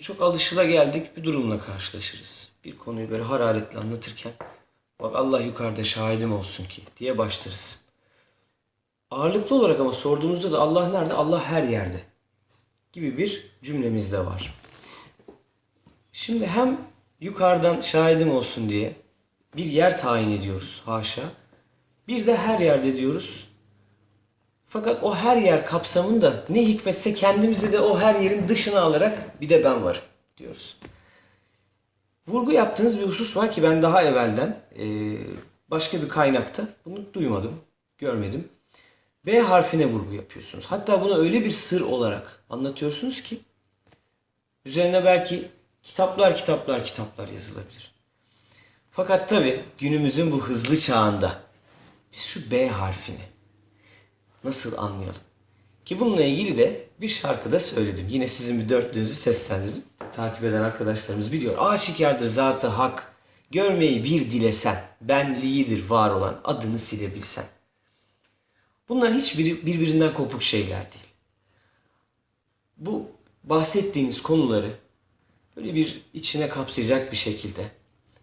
Çok alışılageldik bir durumla karşılaşırız. Bir konuyu böyle hararetle anlatırken bak Allah yukarıda şahidim olsun ki diye başlarız. Ağırlıklı olarak ama sorduğumuzda da Allah nerede? Allah her yerde gibi bir cümlemiz de var. Şimdi hem yukarıdan şahidim olsun diye bir yer tayin ediyoruz haşa. Bir de her yerde diyoruz. Fakat o her yer kapsamında ne hikmetse kendimizi de o her yerin dışına alarak bir de ben varım diyoruz. Vurgu yaptığınız bir husus var ki ben daha evvelden eee, başka bir kaynakta bunu duymadım, görmedim. B harfine vurgu yapıyorsunuz. Hatta bunu öyle bir sır olarak anlatıyorsunuz ki üzerine belki kitaplar kitaplar kitaplar yazılabilir. Fakat tabi günümüzün bu hızlı çağında biz şu B harfini nasıl anlayalım? Ki bununla ilgili de bir şarkıda söyledim. Yine sizin bir dörtlüğünüzü seslendirdim. Takip eden arkadaşlarımız biliyor. Aşikardır zatı hak, görmeyi bir dilesen, benliğidir var olan adını silebilsen. Bunların hiçbiri birbirinden kopuk şeyler değil. Bu bahsettiğiniz konuları böyle bir içine kapsayacak bir şekilde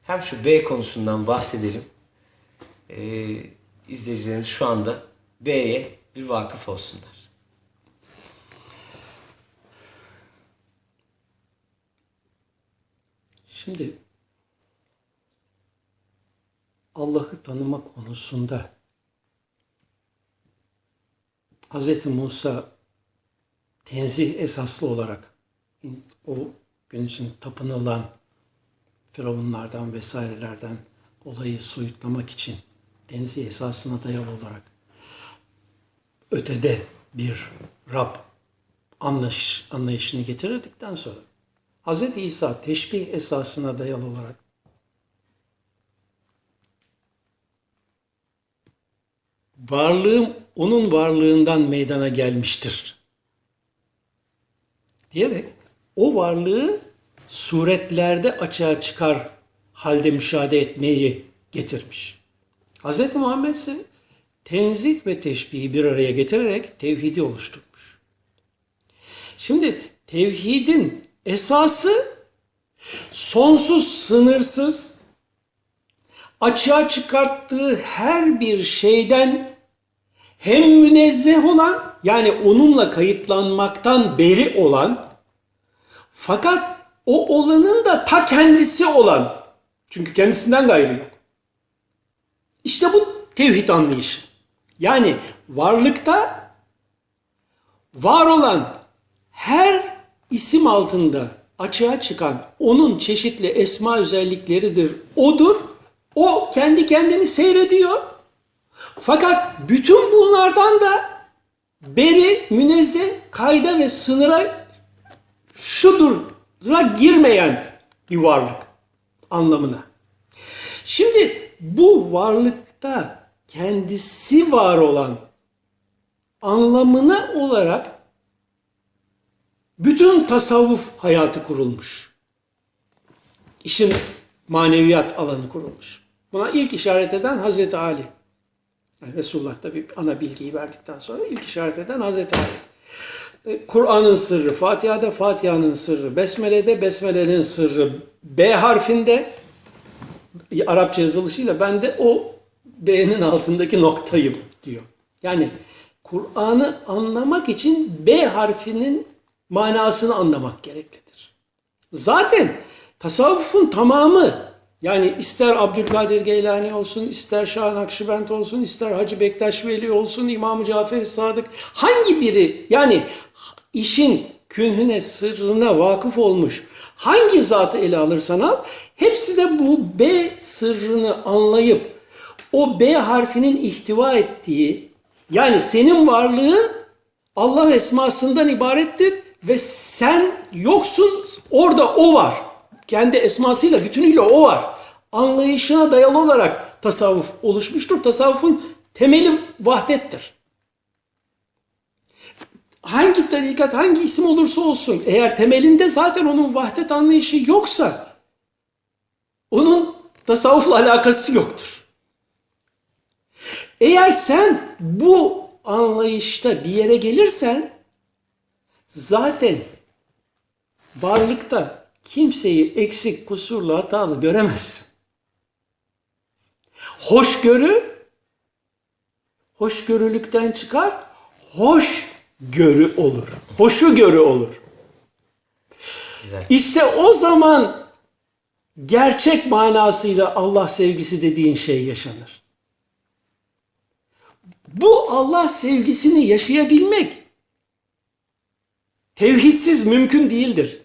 hem şu B konusundan bahsedelim. Ee, izleyicilerimiz şu anda B'ye bir vakıf olsunlar. Şimdi Allah'ı tanıma konusunda Hz. Musa tenzih esaslı olarak o gün için tapınılan firavunlardan vesairelerden olayı soyutlamak için tenzih esasına dayalı olarak ötede bir Rab anlayış, anlayışını getirdikten sonra Hz. İsa teşbih esasına dayalı olarak varlığım onun varlığından meydana gelmiştir diyerek o varlığı suretlerde açığa çıkar halde müşahede etmeyi getirmiş. Hz. Muhammed ise tenzih ve teşbihi bir araya getirerek tevhidi oluşturmuş. Şimdi tevhidin esası sonsuz, sınırsız, açığa çıkarttığı her bir şeyden hem münezzeh olan yani onunla kayıtlanmaktan beri olan fakat o olanın da ta kendisi olan çünkü kendisinden gayrı yok. İşte bu tevhid anlayışı. Yani varlıkta var olan her isim altında açığa çıkan onun çeşitli esma özellikleridir. Odur. O kendi kendini seyrediyor. Fakat bütün bunlardan da beri, münezzeh, kayda ve sınıra şudur'a girmeyen bir varlık anlamına. Şimdi bu varlıkta kendisi var olan anlamına olarak bütün tasavvuf hayatı kurulmuş. İşin maneviyat alanı kurulmuş. Buna ilk işaret eden Hazreti Ali. Yani Resulullah tabi ana bilgiyi verdikten sonra ilk işaret eden Hazreti Ali. E, Kur'an'ın sırrı, Fatiha'da Fatiha'nın sırrı, Besmele'de Besmele'nin sırrı, B harfinde Arapça yazılışıyla ben de o B'nin altındaki noktayım diyor. Yani Kur'an'ı anlamak için B harfinin manasını anlamak gereklidir. Zaten tasavvufun tamamı yani ister Abdülkadir Geylani olsun, ister Şah Nakşibend olsun, ister Hacı Bektaş Veli olsun, İmam-ı Cafer Sadık hangi biri yani işin künhüne, sırrına vakıf olmuş hangi zatı ele alırsan al hepsi de bu B sırrını anlayıp o B harfinin ihtiva ettiği yani senin varlığın Allah esmasından ibarettir ve sen yoksun orada o var. Kendi esmasıyla bütünüyle o var. Anlayışına dayalı olarak tasavvuf oluşmuştur. Tasavvufun temeli vahdettir. Hangi tarikat, hangi isim olursa olsun eğer temelinde zaten onun vahdet anlayışı yoksa onun tasavvufla alakası yoktur. Eğer sen bu anlayışta bir yere gelirsen zaten varlıkta kimseyi eksik, kusurlu, hatalı göremezsin. Hoşgörü hoşgörülükten çıkar, hoş görü olur. Hoşu görü olur. Güzel. İşte o zaman gerçek manasıyla Allah sevgisi dediğin şey yaşanır. Bu Allah sevgisini yaşayabilmek tevhidsiz mümkün değildir.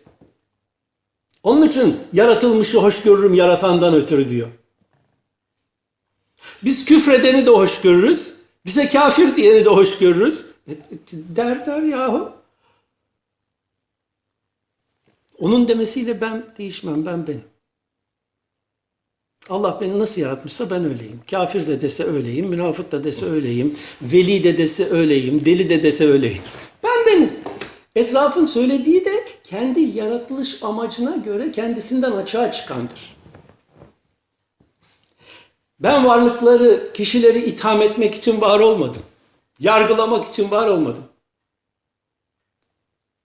Onun için yaratılmışı hoş görürüm yaratandan ötürü diyor. Biz küfredeni de hoş görürüz. Bize kafir diyeni de hoş görürüz. E, e, Der der yahu. Onun demesiyle ben değişmem, ben benim. Allah beni nasıl yaratmışsa ben öyleyim. Kafir de dese öyleyim, münafık da dese öyleyim, veli de dese öyleyim, deli de dese öyleyim. Ben benim. Etrafın söylediği de kendi yaratılış amacına göre kendisinden açığa çıkandır. Ben varlıkları, kişileri itham etmek için var olmadım. Yargılamak için var olmadım.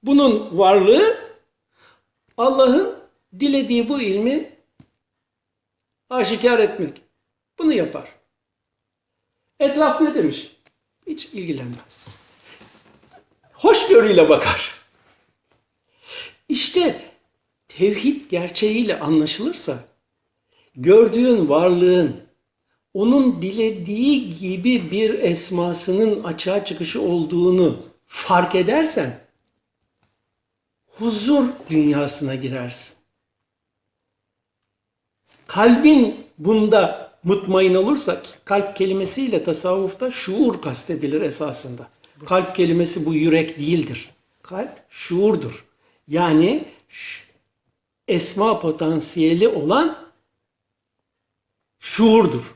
Bunun varlığı Allah'ın dilediği bu ilmi aşikar etmek. Bunu yapar. Etraf ne demiş? Hiç ilgilenmez. Hoşgörüyle bakar. İşte tevhid gerçeğiyle anlaşılırsa gördüğün varlığın onun dilediği gibi bir esmasının açığa çıkışı olduğunu fark edersen huzur dünyasına girersin. Kalbin bunda mutmain olursa kalp kelimesiyle tasavvufta şuur kastedilir esasında. Kalp kelimesi bu yürek değildir. Kalp şuurdur. Yani esma potansiyeli olan şuurdur.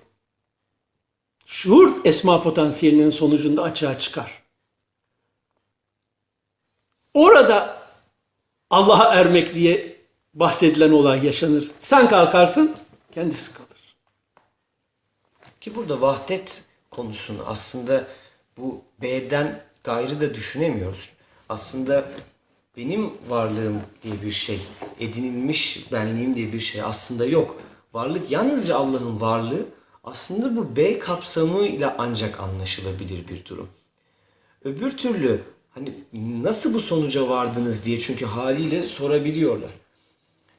Şuur esma potansiyelinin sonucunda açığa çıkar. Orada Allah'a ermek diye bahsedilen olay yaşanır. Sen kalkarsın, kendisi kalır. Ki burada vahdet konusunu aslında bu B'den gayrı da düşünemiyoruz. Aslında benim varlığım diye bir şey, edinilmiş benliğim diye bir şey aslında yok. Varlık yalnızca Allah'ın varlığı aslında bu B kapsamıyla ancak anlaşılabilir bir durum. Öbür türlü hani nasıl bu sonuca vardınız diye çünkü haliyle sorabiliyorlar.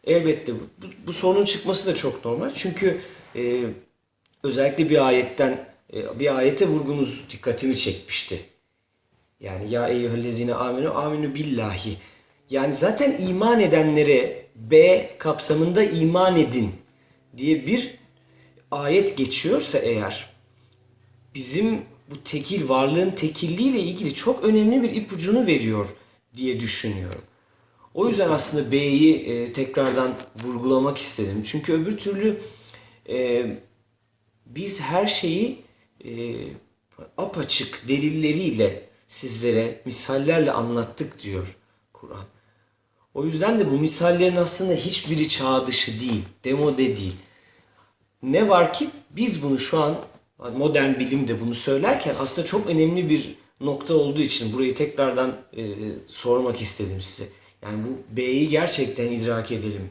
Elbette bu, bu, sorunun çıkması da çok normal. Çünkü e, özellikle bir ayetten e, bir ayete vurgunuz dikkatimi çekmişti. Yani ya eyyühellezine aminu aminu billahi. Yani zaten iman edenlere B kapsamında iman edin diye bir ayet geçiyorsa eğer bizim bu tekil varlığın tekilliğiyle ilgili çok önemli bir ipucunu veriyor diye düşünüyorum. O yüzden aslında B'yi e, tekrardan vurgulamak istedim. Çünkü öbür türlü e, biz her şeyi e, apaçık delilleriyle sizlere misallerle anlattık diyor Kur'an. O yüzden de bu misallerin aslında hiçbiri çağ dışı değil, demode değil. Ne var ki biz bunu şu an modern bilim de bunu söylerken aslında çok önemli bir nokta olduğu için burayı tekrardan e, sormak istedim size. Yani bu B'yi gerçekten idrak edelim.